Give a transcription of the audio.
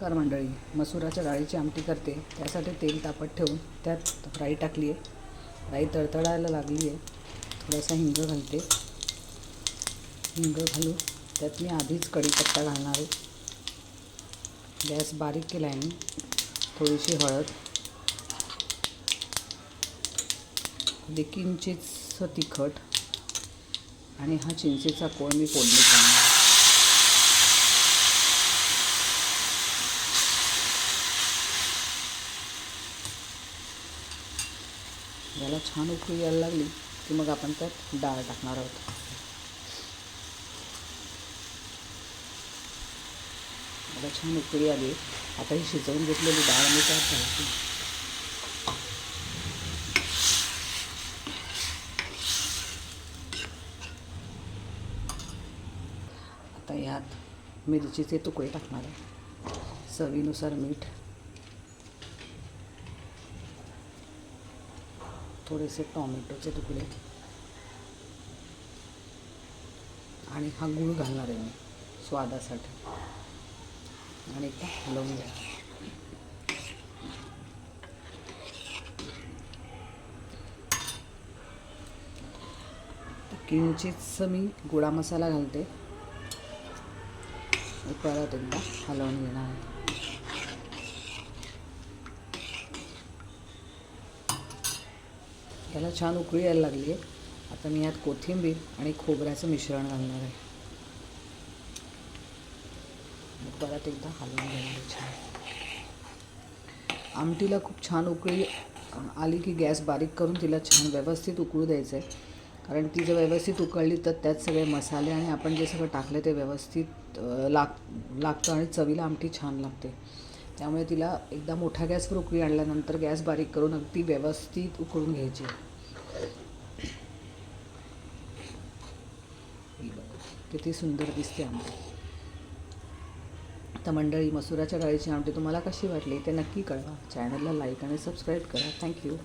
नमस्कार मंडळी. मसुराच्या डाळीची आमटी करते. त्यासाठी तेल तापत ठेवून त्यात राई टाकली आहे राई तळतळायला लागली आहे थोडासा हिंग घालते. हिंग घालून त्यात मी आधीच कढीपत्ता घालणार आहे. गॅस बारीक केला आहे मी. थोडीशी हळद. अगदी किंचितच तिखट. आणि हा चिंचेचा कोळ मी फोडणीत घालणार याला छान उकळी यायला लागली की मग आपण त्यात डाळ टाकणार आहोत. आता छान उकळी आली. आता ही शिजवून घेतलेली डाळ मी त्यात घालते. आता यात मिरचीचे तुकडे टाकणार आहे. चवीनुसार मीठ थोडेसे टॉमॅटोचे तुकडे. आणि हा गूळ घालणार आहे मी स्वादासाठी. आणि लवंग. हलवून मी गुळा मसाला घालते. परत एकदा हलवून घेणार आहे. त्याला छान उकळी यायला लागली आहे आता मी यात कोथिंबीर आणि खोबऱ्याचं मिश्रण घालणार आहे. मग परत एकदा हलवून घेणार छान. आमटीला खूप छान उकळी आली की गॅस बारीक करून तिला छान व्यवस्थित उकळू द्यायचं आहे कारण ती जर व्यवस्थित उकळली तर त्यात सगळे मसाले आणि आपण जे सगळं टाकलं ते व्यवस्थित लाग लागतं आणि चवीला आमटी छान लागते. त्यामुळे तिला एकदा मोठा गॅसवर उकळी आणल्यानंतर गॅस बारीक करून अगदी व्यवस्थित उकळून घ्यायची. किती सुंदर दिसते आमटी तर मंडळी मसुराच्या डाळीची आमटी तुम्हाला कशी वाटली ते नक्की कळवा. चॅनलला लाईक आणि सबस्क्राईब करा. थँक्यू